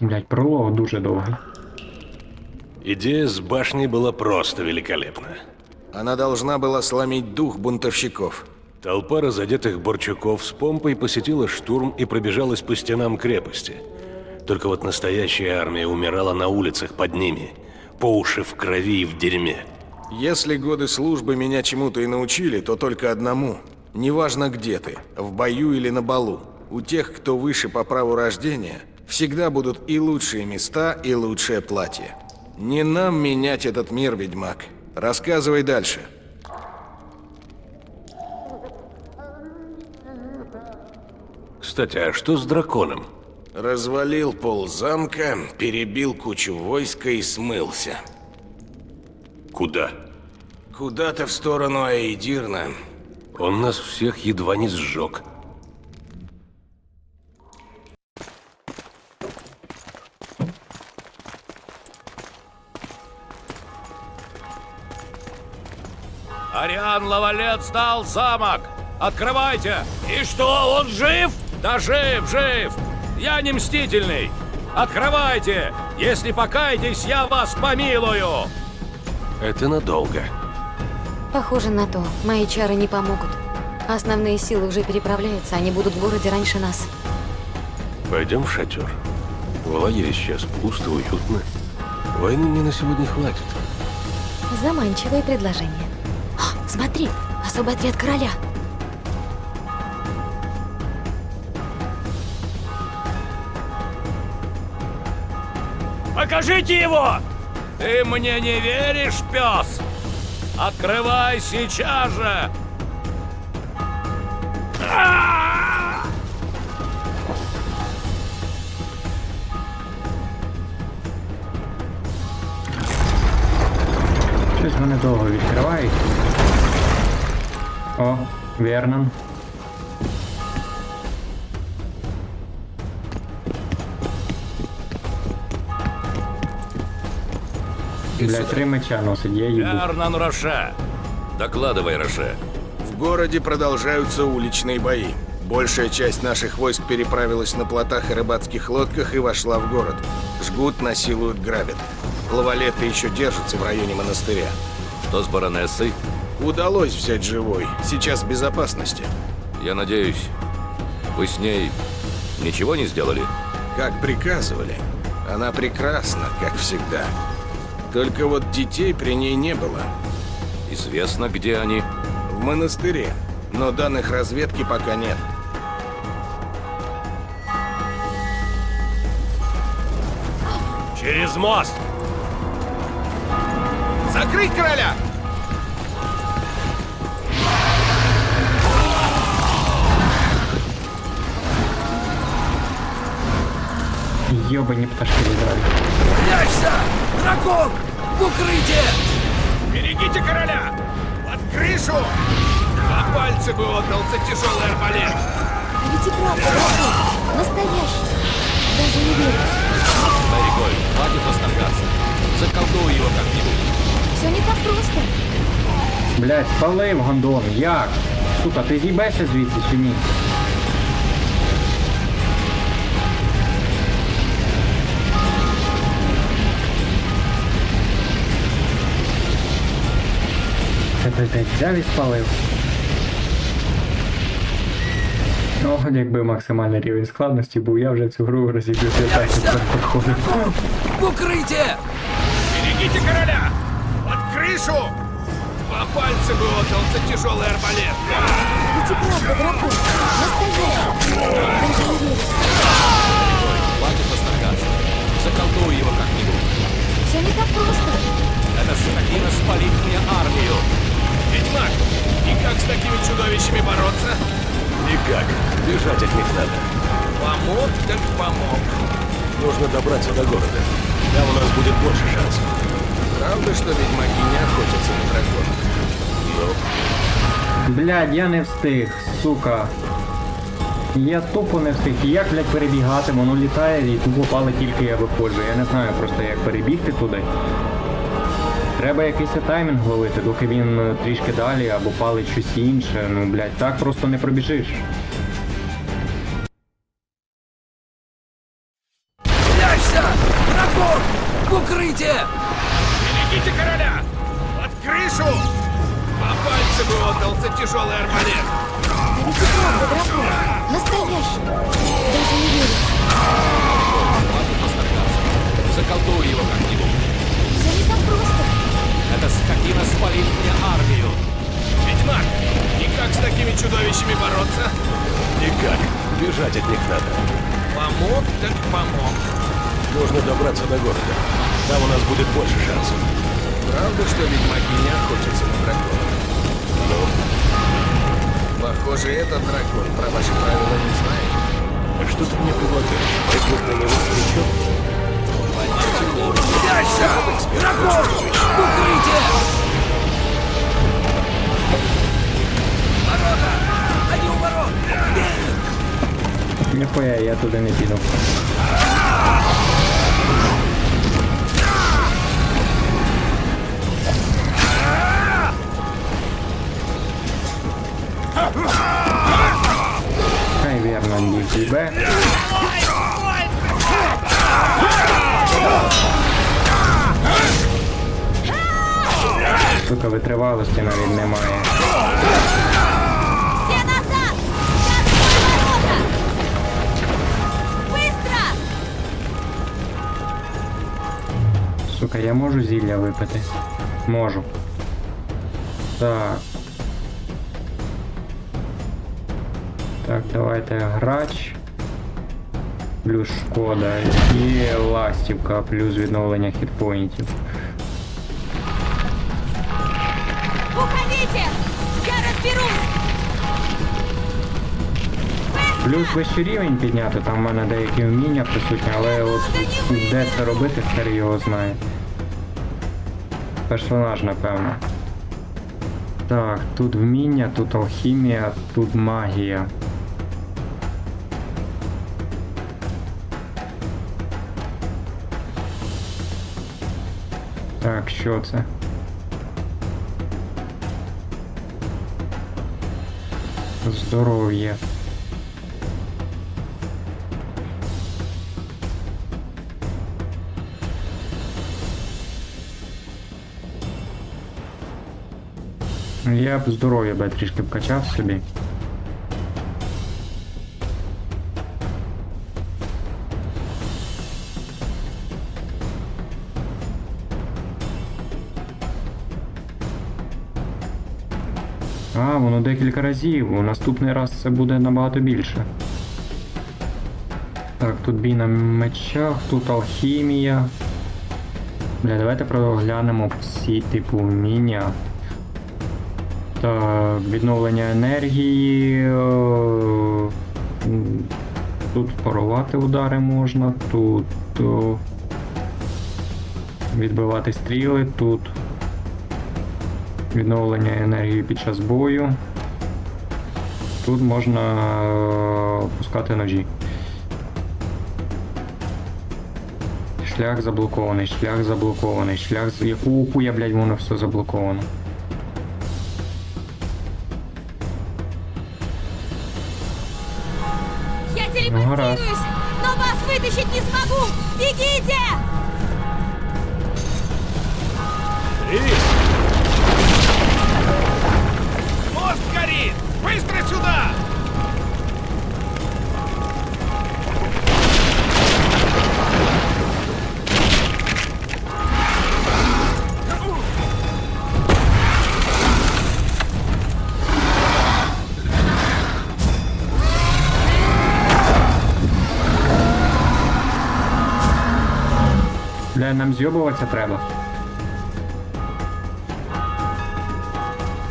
Блять, пролог дуже довгий. Идея с башней была просто великолепна. Она должна была сломить дух бунтовщиков. Толпа разодетых борчуков с помпой посетила штурм и пробежалась по стенам крепости. Только вот настоящая армия умирала на улицах под ними, по уши в крови и в дерьме. Если годы службы меня чему-то и научили, то только одному. Неважно где ты, в бою или на балу, у тех, кто выше по праву рождения, всегда будут и лучшие места, и лучшее платье. Не нам менять этот мир, ведьмак. Рассказывай дальше. Кстати, а что с драконом? Развалил пол замка, перебил кучу войска и смылся. Куда? Куда-то в сторону Аидирна. Он нас всех едва не сжег. Ариан Лавалет сдал замок! Открывайте! И что, он жив? Да жив, жив! Я не мстительный! Открывайте! Если покаетесь, я вас помилую! Это надолго. Похоже на то. Мои чары не помогут. Основные силы уже переправляются, они будут в городе раньше нас. Пойдем в шатер. В лагере сейчас пусто, уютно. Войны мне на сегодня хватит. Заманчивое предложение. Смотри, особый отряд короля. Покажите его! Ты мне не веришь, пес? Открывай сейчас же! Щось вони довго відкривають. О, Вернон. Блять, три меча носить, я їбу. Эрнан Роше. Докладывай, Роше. В городе продолжаются уличные бои. Большая часть наших войск переправилась на плотах и рыбацких лодках и вошла в город. Жгут, насилуют, грабят. Лавалеты еще держатся в районе монастыря. Что с баронессой? Удалось взять живой. Сейчас в безопасности. Я надеюсь, вы с ней ничего не сделали? Как приказывали. Она прекрасна, как всегда. Только вот детей при ней не было. Известно, где они? В монастыре. Но данных разведки пока нет. Через мост! Закрыть короля! Йобані пташки лізали. Прячься! Дракон! В укрытие! Берегите короля! Под крышу! По пальцы бы отдал за тяжелый арбалет! А ведь и правда, дракон. Настоящий. Даже не верится. Старикой, хватит восторгаться. Заколдуй его как-нибудь. Все не так просто. Блять, спалив гондон, як? Сука, ти з'їбешся звідси чи ні? Це блядь, взяв і спалив. Ну, якби максимальний рівень складності був, я вже цю гру розіб'ю 15 проходив. В укрытие! Берегите короля! Под крышу! По пальцы бы отдал за тяжелый арбалет! Ведь и правда, дракон. Настоящий. Даже не верится. Хватит восторгаться. Заколдуй его как-нибудь. Все не так просто. Эта скотина спалит мне армию. Ведьмак! И как с такими чудовищами бороться? Никак. Бежать от них надо. Помог, так помог. Нужно добраться до города. Там у нас будет больше шансов. Правда, что ведьмаки не охотятся на драконов? Ну, Блядь, я не встиг, сука. Я тупо не встиг. Як, блядь, перебігати, воно літає і тупо пали тільки я виходжу. Я не знаю просто як перебігти туди. Треба якийсь таймінг ловити, доки він е, трішки далі або палить щось інше. Ну, блядь, так просто не пробіжиш. Прячься! Укрытие! Берегите короля! Под крышу! По пальцу бы отдал за тяжелый арбалет! Да ведь и правда дракон. Настоящий. Даже не верится. Заколдуй его как-нибудь. Все не так просто. Эта скотина спалит мне армию. Ведьмак, и как с такими чудовищами бороться? Никак. Бежать от них надо. Помог так помог. Нужно добраться до города. Там у нас будет больше шансов. Правда, что ведьмаки не охотятся на драконов? Ну, Похоже, этот дракон про ваши правила не знает. а что ты мне предлагаешь? Прыгнуть на него с плечом? Дракон! Укрытие! Ворота! Они у ворот! Ніхуя, я туди не піду. Хай верно, не тебе. Сука, витривалості навіть немає. Все назад! Быстро! Сука, я можу зілля випити? Можу. Так. Так, давайте грач. Плюс шкода. І ластівка, плюс відновлення хітпоінтів. Уходите! Я разберусь! Плюс вищий рівень підняти, там в мене деякі вміння присутні, але от де це робити, хер його знає. Персонаж, напевно. Так, тут вміння, тут алхімія, тут магія. Так, що це? Здоров'я. Я б здоров'я би трішки вкачав. Воно декілька разів. У наступний раз це буде набагато більше. Так, тут бій на мечах, тут алхімія. Бля, давайте проглянемо всі типу вміння. Так, відновлення енергії. Тут парувати удари можна, тут відбивати стріли, тут відновлення енергії під час бою. Тут можна е, пускати ножі. Шлях заблокований, шлях заблокований, шлях з яку хуя, блядь, воно все заблоковано. Я телепортируюсь, но вас вытащить не смогу! Бегите! Нам з'єбуватися треба.